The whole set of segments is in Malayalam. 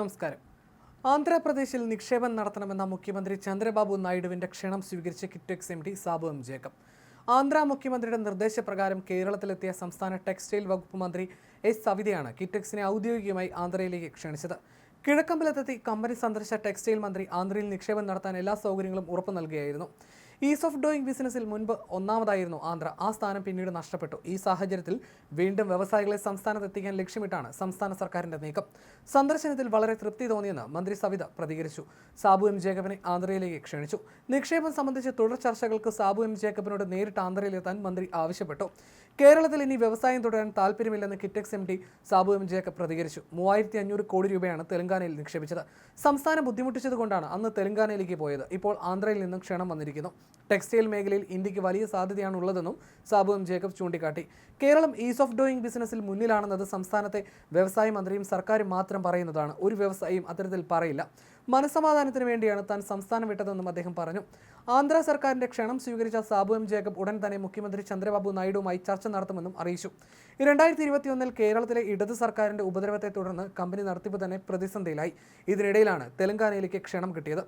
നമസ്കാരം. ആന്ധ്രാപ്രദേശിൽ നിക്ഷേപം നടത്തണമെന്ന മുഖ്യമന്ത്രി ചന്ദ്രബാബു നായിഡുവിന്റെ ക്ഷണം സ്വീകരിച്ച Kitex M D Sabu M Jacob. Andhra മുഖ്യമന്ത്രിയുടെ നിർദ്ദേശപ്രകാരം കേരളത്തിലെത്തിയ സംസ്ഥാന ടെക്സ്റ്റൈൽ വകുപ്പ് മന്ത്രി എസ് സവിതയാണ് കിറ്റെക്സിനെ ഔദ്യോഗികമായി ആന്ധ്രയിലേക്ക് ക്ഷണിച്ചത്. കിഴക്കമ്പലത്തെത്തി കമ്പനി സന്ദർശിച്ച ടെക്സ്റ്റൈൽ മന്ത്രി ആന്ധ്രയിൽ നിക്ഷേപം നടത്താൻ എല്ലാ സൗകര്യങ്ങളും ഉറപ്പു നൽകുകയായിരുന്നു. ഈസ് ഓഫ് ഡൂയിങ് ബിസിനസ്സിൽ മുൻപ് ഒന്നാമതായിരുന്നു ആന്ധ്ര. ആ സ്ഥാനം പിന്നീട് നഷ്ടപ്പെട്ടു. ഈ സാഹചര്യത്തിൽ വീണ്ടും വ്യവസായികളെ സംസ്ഥാനത്ത് എത്തിക്കാൻ ലക്ഷ്യമിട്ടാണ് സംസ്ഥാന സർക്കാരിന്റെ നീക്കം. സന്ദർശനത്തിൽ വളരെ തൃപ്തി തോന്നിയെന്ന് മന്ത്രി സവിത പ്രതികരിച്ചു. സാബു എം ജേക്കബിനെ ആന്ധ്രയിലേക്ക് ക്ഷണിച്ചു. നിക്ഷേപം സംബന്ധിച്ച തുടർ ചർച്ചകൾക്ക് സാബു എം ജേക്കബിനോട് നേരിട്ട് ആന്ധ്രയിലെത്താൻ മന്ത്രി ആവശ്യപ്പെട്ടു. കേരളത്തിൽ ഇനി വ്യവസായം തുടരാൻ താല്പര്യമില്ലെന്ന് Kitex M D Sabu M Jacob പ്രതികരിച്ചു. മൂവായിരത്തി അഞ്ഞൂറ് കോടി രൂപയാണ് തെലങ്കാനയിൽ നിക്ഷേപിച്ചത്. സംസ്ഥാനം ബുദ്ധിമുട്ടിച്ചതുകൊണ്ടാണ് അന്ന് തെലങ്കാനയിലേക്ക് പോയത്. ഇപ്പോൾ ആന്ധ്രയിൽ നിന്നും ക്ഷണം വന്നിരിക്കുന്നു. ടെക്സ്റ്റൈൽ മേഖലയിൽ ഇന്ത്യയ്ക്ക് വലിയ സാധ്യതയാണ് ഉള്ളതെന്നും സാബു എം ജേക്കബ് ചൂണ്ടിക്കാട്ടി. കേരളം ഈസ് ഓഫ് ഡൂയിങ് ബിസിനസ്സിൽ മുന്നിലാണെന്നത് സംസ്ഥാനത്തെ വ്യവസായ മന്ത്രിയും സർക്കാരും മാത്രം പറയുന്നതാണ്. ഒരു വ്യവസായിയും അത്തരത്തിൽ പറയില്ല. മനസമാധാനത്തിന് വേണ്ടിയാണ് താൻ സംസ്ഥാനം വിട്ടതെന്നും അദ്ദേഹം പറഞ്ഞു. ആന്ധ്ര സർക്കാരിന്റെ ക്ഷണം സ്വീകരിച്ച സാബു എം ജേക്കബ് ഉടൻ തന്നെ മുഖ്യമന്ത്രി ചന്ദ്രബാബു നായിഡുവുമായി ചർച്ച നടത്തുമെന്നും അറിയിച്ചു. രണ്ടായിരത്തി ഇരുപത്തിയൊന്നിൽ കേരളത്തിലെ ഇടത് സർക്കാരിന്റെ ഉപദ്രവത്തെ തുടർന്ന് കമ്പനി നടത്തിപ്പ് തന്നെ പ്രതിസന്ധിയിലായി. ഇതിനിടയിലാണ് തെലങ്കാനയിലേക്ക് ക്ഷണം കിട്ടിയത്.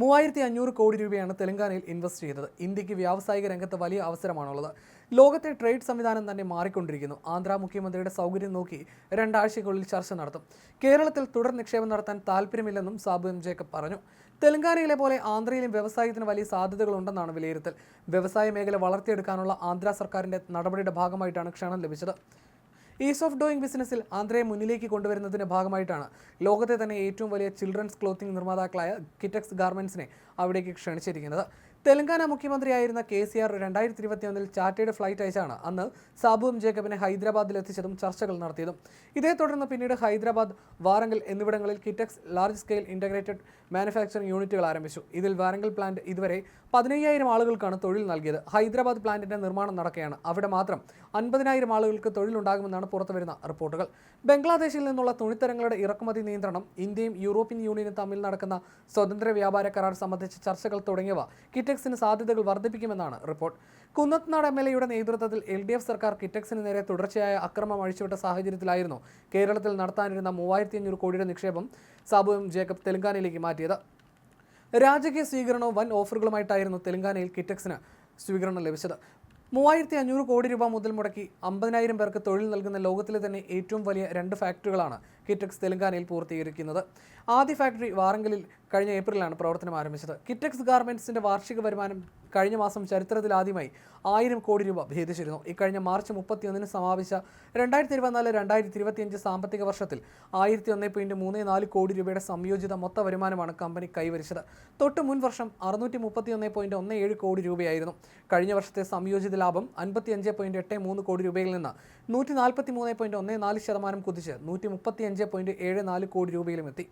മൂവായിരത്തി അഞ്ഞൂറ് കോടി രൂപയാണ് തെലങ്കാനയിൽ ഇൻവെസ്റ്റ് ചെയ്തത്. ഇന്ത്യയ്ക്ക് വ്യാവസായിക രംഗത്ത് വലിയ അവസരമാണുള്ളത്. ലോകത്തെ ട്രേഡ് സംവിധാനം തന്നെ മാറിക്കൊണ്ടിരിക്കുന്നു. ആന്ധ്ര മുഖ്യമന്ത്രിയുടെ സൗകര്യം നോക്കി രണ്ടാഴ്ചയ്ക്കുള്ളിൽ ചർച്ച നടത്തും. കേരളത്തിൽ തുടർ നിക്ഷേപം നടത്താൻ താല്പര്യമില്ലെന്നും സാബു എം ജേക്കബ് പറഞ്ഞു. തെലങ്കാനയിലെ പോലെ ആന്ധ്രയിലും വ്യവസായത്തിന് വലിയ സാധ്യതകളുണ്ടെന്നാണ് വിലയിരുത്തൽ. വ്യവസായ മേഖല വളർത്തിയെടുക്കാനുള്ള ആന്ധ്ര സർക്കാരിന്റെ നടപടിയുടെ ഭാഗമായിട്ടാണ് ക്ഷണം ലഭിച്ചത്. ഈസ് ഓഫ് ഡൂയിങ് ബിസിനസ്സിൽ ആന്ധ്രയെ മുന്നിലേക്ക് കൊണ്ടുവരുന്നതിന്റെ ഭാഗമായിട്ടാണ്. ലോകത്തെ തന്നെ ഏറ്റവും വലിയ ചിൽഡ്രൻസ് ക്ലോത്തിംഗ് നിർമ്മാതാക്കളായ കിറ്റക്സ് ഗാർമെൻസിനെ അവിടേക്ക് ക്ഷണിച്ചിരിക്കുന്നത്. തെലങ്കാന മുഖ്യമന്ത്രിയായിരുന്ന കെ സി ആർ രണ്ടായിരത്തി ഇരുപത്തിയൊന്നിൽ ചാർട്ടേഡ് ഫ്ലൈറ്റ് അയച്ചാണ് അന്ന് സാബുവും ജേക്കബിനെ ഹൈദരാബാദിൽ എത്തിച്ചതും ചർച്ചകൾ നടത്തിയതും. ഇതേ തുടർന്ന് പിന്നീട് ഹൈദരാബാദ് വാറങ്കൽ എന്നിവിടങ്ങളിൽ Kitex large scale integrated manufacturing യൂണിറ്റുകൾ ആരംഭിച്ചു. ഇതിൽ വാറങ്കൽ പ്ലാന്റ് ഇതുവരെ പതിനയ്യായിരം ആളുകൾക്കാണ് തൊഴിൽ നൽകിയത്. ഹൈദരാബാദ് പ്ലാന്റിന്റെ നിർമ്മാണം നടക്കുകയാണ്. അവിടെ മാത്രം അൻപതിനായിരം ആളുകൾക്ക് തൊഴിലുണ്ടാകുമെന്നാണ് പുറത്തുവരുന്ന റിപ്പോർട്ടുകൾ. ബംഗ്ലാദേശിൽ നിന്നുള്ള തുണിത്തരങ്ങളുടെ ഇറക്കുമതി നിയന്ത്രണം ഇന്ത്യയും യൂറോപ്യൻ യൂണിയനും തമ്മിൽ നടക്കുന്ന സ്വതന്ത്ര വ്യാപാര കരാർ സംബന്ധിച്ച ചർച്ചകൾ തുടങ്ങിയവ കിറ്റക്സിന് സാധ്യതകൾ വർദ്ധിപ്പിക്കുമെന്നാണ് റിപ്പോർട്ട്. കുന്നത്നാട് എം എൽ എയുടെ നേതൃത്വത്തിൽ എൽ ഡി എഫ് സർക്കാർ കിറ്റക്സിന് നേരെ തുടർച്ചയായ അക്രമം അഴിച്ചുവിട്ട സാഹചര്യത്തിലായിരുന്നു കേരളത്തിൽ നടത്താനിരുന്ന മൂവായിരത്തി അഞ്ഞൂറ് കോടിയുടെ നിക്ഷേപം സാബു എം ജേക്കബ് തെലങ്കാനയിലേക്ക് മാറ്റിയത്. രാജകീയ സ്വീകരണവും വൻ ഓഫറുകളുമായിട്ടായിരുന്നു തെലങ്കാനയിൽ കിറ്റക്സിന് സ്വീകരണം ലഭിച്ചത്. മൂവായിരത്തി അഞ്ഞൂറ് കോടി രൂപ മുതൽ മുടക്കി അമ്പതിനായിരം പേർക്ക് തൊഴിൽ നൽകുന്ന ലോകത്തിലെ തന്നെ ഏറ്റവും വലിയ രണ്ട് ഫാക്ടറികളാണ് കിറ്റക്സ് തെലങ്കാനയിൽ പൂർത്തീകരിക്കുന്നത്. ആദ്യ ഫാക്ടറി വാറങ്കലിൽ കഴിഞ്ഞ ഏപ്രിലാണ് പ്രവർത്തനം ആരംഭിച്ചത്. കിറ്റക്സ് ഗാർമെന്റ്സിന്റെ വാർഷിക വരുമാനം കഴിഞ്ഞ മാസം ചരിത്രത്തിൽ ആദ്യമായി ആയിരം കോടി രൂപ ഭേദിച്ചിരുന്നു. ഇക്കഴിഞ്ഞ മാർച്ച് മുപ്പത്തിയൊന്നിന് സമാപിച്ച രണ്ടായിരത്തി ഇരുപത്തിനാല് രണ്ടായിരത്തി ഇരുപത്തിയഞ്ച് സാമ്പത്തിക വർഷത്തിൽ ആയിരത്തി ഒന്ന് പോയിന്റ് മൂന്ന് നാല് കോടി രൂപയുടെ സംയോജിത മൊത്ത വരുമാനമാണ് കമ്പനി കൈവരിച്ചത്. തൊട്ട് മുൻ വർഷം അറുന്നൂറ്റി മുപ്പത്തി ഒന്ന് പോയിന്റ് ഒന്ന് ഏഴ് കോടി രൂപയായിരുന്നു. കഴിഞ്ഞ വർഷത്തെ സംയോജിത ലാഭം അൻപത്തി അഞ്ച് പോയിന്റ് എട്ട് മൂന്ന് കോടി രൂപയിൽ നിന്ന് നൂറ്റി നാൽപ്പത്തി മൂന്ന് പോയിന്റ് ഒന്ന് നാല് ശതമാനം കുതിച്ച് നൂറ്റി മുപ്പത്തി അഞ്ച് പോയിന്റ് ഏഴ് നാല് കോടി രൂപയിലും എത്തി.